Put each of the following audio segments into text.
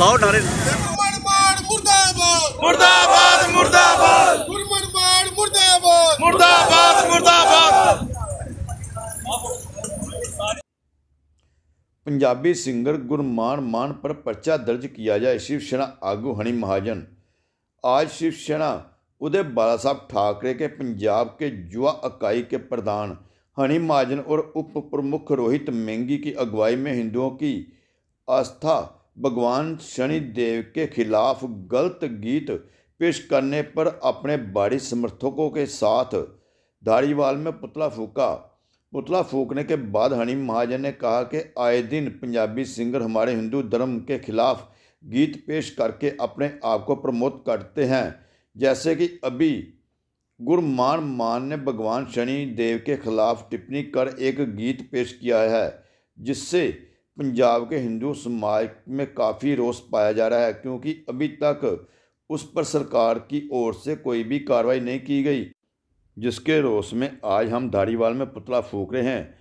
ਲਾਓ ਨਾਰੇ ਗੁਰਮਨ ਬਾੜ ਮੁਰਦਾਬਾਦ ਮੁਰਦਾਬਾਦ ਮੁਰਦਾਬਾਦ ਗੁਰਮਨ ਬਾੜ ਮੁਰਦਾਬਾਦ ਮੁਰਦਾਬਾਦ ਮੁਰਦਾਬਾਦ पंजाबी सिंगर गुरमान मान पर पर्चा दर्ज किया जाए शिवसेना आगू हनी महाजन आज शिवसेना उदय बाला साहब ठाकरे के पंजाब के युवा इकाई के प्रधान हनी महाजन और उप प्रमुख रोहित मेंगी की अगुवाई में हिंदुओं की आस्था भगवान शनि देव के खिलाफ गलत गीत पेश करने पर अपने बाड़ी समर्थकों के साथ धारीवाल में पुतला फूका। पुतला फूकने के बाद हनी महाजन ने कहा कि आए दिन पंजाबी सिंगर हमारे हिंदू धर्म के खिलाफ गीत पेश करके अपने आप को प्रमोट करते हैं। जैसे कि अभी गुरमान मान ने भगवान शनि देव के खिलाफ टिप्पणी कर एक गीत पेश किया है, जिससे पंजाब के हिंदू समाज में काफ़ी रोष पाया जा रहा है, क्योंकि अभी तक उस पर सरकार की ओर से कोई भी कार्रवाई नहीं की गई, जिसके रोष में आज हम धारीवाल में पुतला फूक रहे हैं।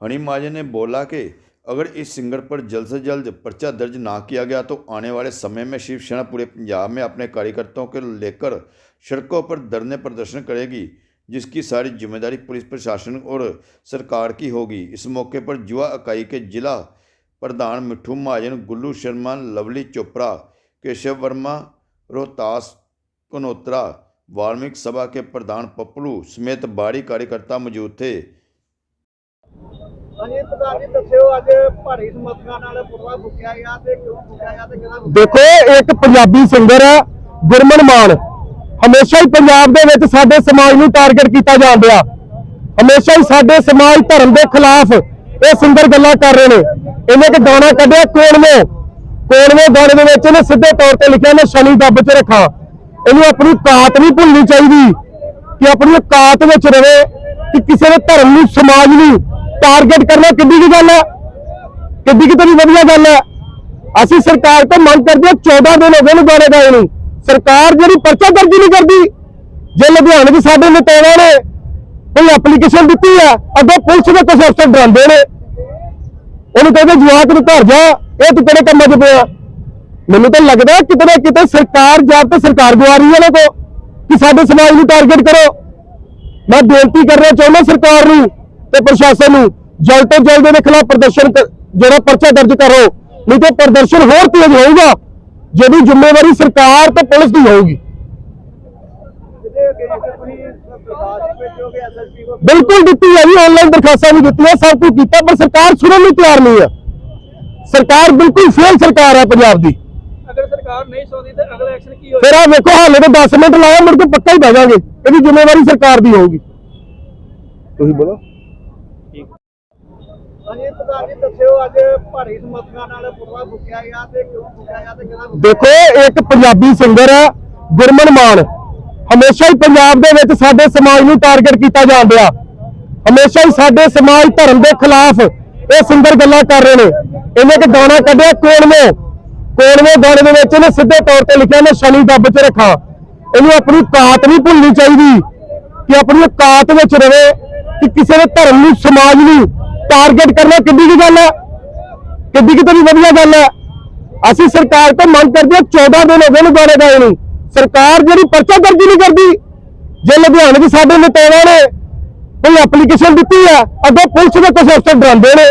हनी महाजन ने बोला कि अगर इस सिंगर पर जल्द से जल्द पर्चा दर्ज ना किया गया तो आने वाले समय में शिवसेना पूरे पंजाब में अपने कार्यकर्ताओं को लेकर सड़कों पर धरने प्रदर्शन करेगी, जिसकी सारी ज़िम्मेदारी पुलिस प्रशासन और सरकार की होगी। इस मौके पर युवा इकाई के जिला प्रधान मिठू महाजन गुल्लू शर्मा लवली चोपड़ा केशव वर्मा रोहतास कनोत्रा वाल्मीकि सभा के प्रधान पप्पलू समेत बाड़ी कार्यकर्ता मौजूद थे ਹਾਂਜੀ ਪ੍ਰਧਾਨ ਜੀ ਦੱਸਿਓ ਅੱਜ ਭਾਰੀ ਸਮਰਥਕਾਂ ਨਾਲ ਪੁਤਲਾ ਫੁੱਕਿਆ ਗਿਆ ਤੇ ਕਿਉਂ ਫੁੱਕਿਆ ਗਿਆ ਤੇ ਕਿਹਦਾ ਦੇਖੋ ਇੱਕ ਪੰਜਾਬੀ ਸਿੰਗਰ ਹੈ ਗੁਰਮਨ ਮਾਨ ਹਮੇਸ਼ਾ ਹੀ ਪੰਜਾਬ ਦੇ ਵਿੱਚ ਸਾਡੇ ਸਮਾਜ ਨੂੰ ਟਾਰਗੇਟ ਕੀਤਾ ਜਾਂਦਾ ਹਮੇਸ਼ਾ ਹੀ ਸਾਡੇ ਸਮਾਜ ਧਰਮ ਦੇ ਖਿਲਾਫ ਇਹ ਸਿੰਗਰ ਗੱਲਾਂ ਕਰ ਰਹੇ ਨੇ ਇਹਨੇ ਇੱਕ ਗਾਣਾ ਕੱਢਿਆ ਕੋਣਵੇਂ। ਕੋਣਵੇਂ ਗਾਣੇ ਦੇ ਵਿੱਚ ਇਹਨੇ ਸਿੱਧੇ ਤੌਰ ਤੇ ਲਿਖਿਆ ਮੈਂ ਸ਼ਨੀ ਦੱਬ 'ਚ ਰੱਖਾਂ। ਇਹਨੂੰ ਆਪਣੀ ਕਾਤ ਨਹੀਂ ਭੁੱਲਣੀ ਚਾਹੀਦੀ ਕਿ ਆਪਣੀ ਕਾਤ ਵਿੱਚ ਰਵੇ ਕਿ ਕਿਸੇ ਦੇ ਧਰਮ ਨੂੰ, ਸਮਾਜ ਨੂੰ ਟਾਰਗੇਟ ਕਰਨਾ ਕਿੱਡੀ ਕੀ ਗੱਲ ਹੈ ਕਿੱਡੀ ਕਿਤੇ ਵੀ ਵਧੀਆ ਗੱਲ ਹੈ ਅਸੀਂ ਸਰਕਾਰ ਤੋਂ ਮੰਗ ਕਰਦੇ ਹਾਂ 14 ਦਿਨ ਹੋ ਗਏ ਨੂੰ ਗਾਣੇ ਗਾਏ ਨੂੰ। ਸਰਕਾਰ ਜਿਹੜੀ ਪਰਚਾ ਦਰਜ ਨਹੀਂ ਕਰਦੀ, ਜੇ ਲੁਧਿਆਣੇ ਦੇ ਸਾਡੇ ਨੇਤਾਵਾਂ ਨੇ ਕੋਈ ਐਪਲੀਕੇਸ਼ਨ ਦਿੱਤੀ ਹੈ ਅੱਗੇ ਪੁਲਿਸ ਦੇ ਕੁਝ ਅਫਸਰ ਡਰਾਉਂਦੇ ਨੇ। ਉਹਨੂੰ ਕਹਿੰਦੇ ਜਵਾਕ ਨੂੰ ਘਰ ਜਾ, ਇਹ ਤੂੰ ਕਿਹੜੇ ਕੰਮਾਂ 'ਚ ਪਿਆ? ਮੈਨੂੰ ਤਾਂ ਲੱਗਦਾ ਕਿਤੇ ਨਾ ਕਿਤੇ ਸਰਕਾਰ ਜਾਂ ਤੇ ਸਰਕਾਰ ਗੁਆਰੀ ਹੈ ਕੋ, ਕਿ ਸਾਡੇ ਸਮਾਜ ਨੂੰ ਟਾਰਗੇਟ ਕਰੋ। ਮੈਂ ਬੇਨਤੀ ਕਰਨਾ ਚਾਹੁੰਦਾ ਸਰਕਾਰ ਨੂੰ ਤੇ ਪ੍ਰਸ਼ਾਸਨ ਨੂੰ, ਜਲਦ ਤੋਂ ਜਲਦ ਇਹਦੇ ਖਿਲਾਫ ਪ੍ਰਦਰਸ਼ਨ ਜਿਹੜਾ ਪਰਚਾ ਦਰਜ ਕਰੋ। ਨਹੀਂ ਤੇ ਪ੍ਰਦਰਸ਼ਨ ਹੋਰ ਤੇਜ਼ ਹੋਊਗਾ। ਜਿਹਦੀ ਜ਼ਿੰਮੇਵਾਰੀ ਸਰਕਾਰ ਤੇ ਪੁਲਿਸ ਦੀ ਹੋਊਗੀ ਜਿਹਦੇ ਅੱਗੇ ਜੇ ਤੁਸੀਂ ਦਰਖਾਸਤ ਭੇਜੋਗੇ ਐਸਐਸਪੀ ਕੋ ਬਿਲਕੁਲ ਦਿੱਤੀ ਹੈ ਜੀ ਆਨਲਾਈਨ ਦਰਖਾਸਤਾਂ ਵੀ ਦਿੱਤੀਆਂ ਸਭ ਕੁਝ ਕੀਤਾ ਪਰ ਸਰਕਾਰ ਸੁਣਨ ਨੂੰ ਤਿਆਰ ਨਹੀਂ ਹੈ ਸਰਕਾਰ ਬਿਲਕੁਲ ਫੇਲ ਸਰਕਾਰ ਹੈ ਪੰਜਾਬ ਦੀ। ਅਗਰ ਸਰਕਾਰ ਨਹੀਂ ਸੌਂਦੀ ਤੇ ਅਗਲਾ ਐਕਸ਼ਨ ਕੀ ਫਿਰ ਆ ਵੇਖੋ ਹਾਲੇ ਤਾਂ 10 ਮਿੰਟ ਲਾਇਆ ਮੁੜ ਕੇ ਪੱਕਾ ਹੀ ਬਹਿ ਜਾਗੇ ਇਹਦੀ ਜ਼ਿੰਮੇਵਾਰੀ ਸਰਕਾਰ ਦੀ ਹੋਊਗੀ। ਤੁਸੀਂ ਬੋਲੋ। ਜੀ ਦੱਸਿਓ ਅੱਜ ਭਾਰੀ ਸਮਰਥਕਾਂ ਨਾਲ ਪੁਤਲਾ ਫੁੱਕਿਆ ਗਿਆ ਤੇ ਕਿਉਂ ਫੁੱਕਿਆ ਗਿਆ ਤੇ ਕਿਹਦਾ ਦੇਖੋ ਇੱਕ ਪੰਜਾਬੀ ਸਿੰਗਰ ਹੈ ਗੁਰਮਨ ਮਾਨ। ਹਮੇਸ਼ਾ ਹੀ ਪੰਜਾਬ ਦੇ ਵਿੱਚ ਸਾਡੇ ਸਮਾਜ ਨੂੰ ਟਾਰਗੇਟ ਕੀਤਾ ਜਾਂਦਾ ਹਮੇਸ਼ਾ ਹੀ ਸਾਡੇ ਸਮਾਜ ਧਰਮ ਦੇ ਖਿਲਾਫ ਇਹ ਸੁੰਦਰ ਗੱਲਾਂ ਕਰ ਰਹੇ ਨੇ। ਇਹਨੇ ਕਿ ਗਾਣਾ ਕੱਢਿਆ ਕੋਣਵੇਂ। ਕੋਣਵੇਂ ਗਾਣੇ ਦੇ ਵਿੱਚ ਇਹਨੇ ਸਿੱਧੇ ਤੌਰ ਤੇ ਲਿਖਿਆ, ਮੈਂ ਸ਼ਨੀ ਦੱਬ 'ਚ ਰੱਖਾਂ। ਇਹਨੂੰ ਆਪਣੀ ਕਾਤ ਨਹੀਂ ਭੁੱਲਣੀ ਚਾਹੀਦੀ ਕਿ ਆਪਣੀ ਕਾਤ ਵਿੱਚ ਰਵੇ ਕਿ ਕਿਸੇ ਦੇ ਧਰਮ ਨੂੰ, ਸਮਾਜ ਨੂੰ ਟਾਰਗੇਟ ਕਰਨਾ ਕਿੱਡੀ ਕੀ ਗੱਲ ਹੈ? ਕਿੱਡੀ ਕਿਤੇ ਵੀ ਵਧੀਆ ਗੱਲ ਹੈ? ਅਸੀਂ ਸਰਕਾਰ ਤੋਂ ਮੰਗ ਕਰਦੇ ਹਾਂ 14 ਦਿਨ ਹੋ ਗਏ ਨੂੰ ਗਾਣੇ ਗਾਏ ਨੂੰ। ਸਰਕਾਰ ਜਿਹੜੀ ਪਰਚਾ ਦਰਜ ਨਹੀਂ ਕਰਦੀ, ਜੇ ਲੁਧਿਆਣੇ ਦੇ ਸਾਡੇ ਨੇਤਾਵਾਂ ਨੇ ਕੋਈ ਐਪਲੀਕੇਸ਼ਨ ਦਿੱਤੀ ਹੈ ਅੱਗੇ ਪੁਲਿਸ ਦੇ ਕੁਝ ਅਫਸਰ ਡਰਾਉਂਦੇ ਨੇ।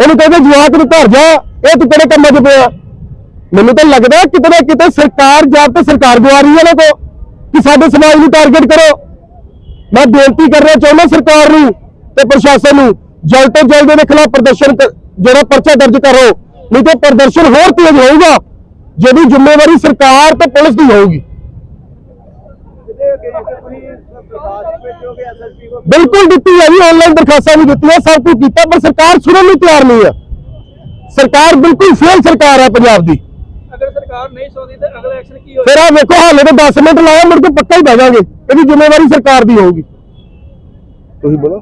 ਉਹਨੂੰ ਕਹਿੰਦੇ ਜਵਾਕ ਨੂੰ ਘਰ ਜਾ, ਇਹ ਤੂੰ ਕਿਹੜੇ ਕੰਮਾਂ 'ਚ ਪਿਆ? ਮੈਨੂੰ ਤਾਂ ਲੱਗਦਾ ਕਿਤੇ ਨਾ ਕਿਤੇ ਸਰਕਾਰ ਜਾਂ ਤਾਂ ਸਰਕਾਰ ਗੁਆਰੀ ਹੈ ਕੋ ਕਿ ਸਾਡੇ ਸਮਾਜ ਨੂੰ ਟਾਰਗੇਟ ਕਰੋ। ਮੈਂ ਬੇਨਤੀ ਕਰਨਾ ਚਾਹੁੰਦਾ ਸਰਕਾਰ ਨੂੰ ਤੇ ਪ੍ਰਸ਼ਾਸਨ ਨੂੰ, ਜਲਦ ਤੋਂ ਜਲਦ ਇਹਦੇ ਖਿਲਾਫ ਪ੍ਰਦਰਸ਼ਨ ਜਿਹੜਾ ਪਰਚਾ ਦਰਜ ਕਰੋ। ਨਹੀਂ ਤਾਂ ਪ੍ਰਦਰਸ਼ਨ ਹੋਰ ਤੇਜ਼ ਹੋਊਗਾ। ਜਿਹਦੀ ਜ਼ਿੰਮੇਵਾਰੀ ਸਰਕਾਰ ਤੇ ਪੁਲਿਸ ਦੀ ਹੋਊਗੀ। ਬਿਲਕੁਲ ਦਿੱਤੀ ਹੈ ਜੀ ਆਨਲਾਈਨ ਦਰਖਾਸਤਾਂ ਵੀ ਦਿੱਤੀਆਂ ਸਭ ਕੁਝ ਕੀਤਾ ਪਰ ਸਰਕਾਰ ਸੁਣਨ ਨੂੰ ਤਿਆਰ ਨਹੀਂ ਹੈ। ਸਰਕਾਰ ਬਿਲਕੁਲ ਫੇਲ ਸਰਕਾਰ ਹੈ ਪੰਜਾਬ ਦੀ। ਅਗਰ ਸਰਕਾਰ ਨਹੀਂ ਸੌਂਦੀ ਤੇ ਅਗਲਾ ਐਕਸ਼ਨ ਕੀ ਫਿਰ ਆ ਵੇਖੋ ਹਾਲੇ ਤਾਂ 10 ਮਿੰਟ ਲਾਇਆ ਮੁੜ ਕੇ ਪੱਕਾ ਹੀ ਬਹਿ ਜਾਗੇ ਇਹਦੀ ਜ਼ਿੰਮੇਵਾਰੀ ਸਰਕਾਰ ਦੀ ਹੋਊਗੀ। ਤੁਸੀਂ ਬੋਲੋ।